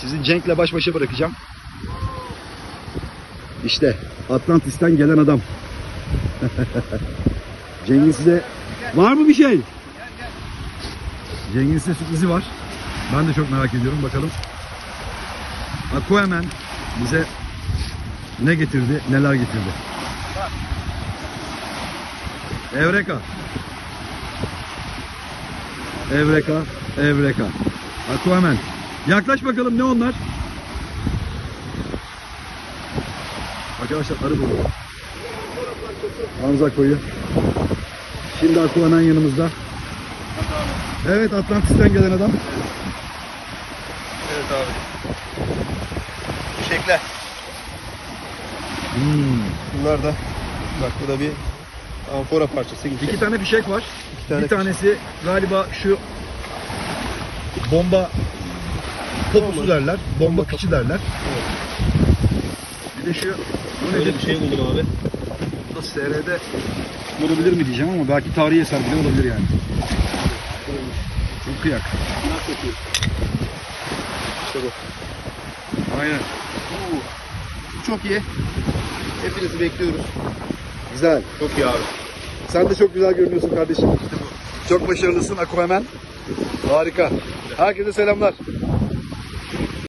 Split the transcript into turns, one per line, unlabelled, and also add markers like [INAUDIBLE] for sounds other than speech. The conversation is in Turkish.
Sizi Cenk'le baş başa bırakacağım. İşte Atlantis'ten gelen adam. [LAUGHS] Cenk'in size var mı bir şey? Cenk'in size sürprizi var. Ben de çok merak ediyorum bakalım. Aquaman bize ne getirdi, neler getirdi. Evreka. Evreka, Evreka. Aquaman. Yaklaş bakalım ne onlar? Arkadaşlar arı dolu. Hamza koyu. Şimdi Aquaman yanımızda. Evet Atlantis'ten gelen adam.
Evet abi. Fişekler.
Hmm.
Bunlar da bak bu da bir amfora parçası gibi.
İki tane fişek var.
tane
bir tanesi galiba şu bomba topusu derler. Bomba piçi derler. Bir de şu bu
Böyle
nedir?
bir şey buldum abi.
Bu SR'de olabilir mi diyeceğim ama belki tarihi eser bile olabilir yani. Çok kıyak.
İşte bu.
Aynen.
Bu çok iyi. Hepinizi bekliyoruz.
Güzel.
Çok iyi abi.
Sen de çok güzel görünüyorsun kardeşim. Çok başarılısın Aquaman. Harika. Herkese selamlar.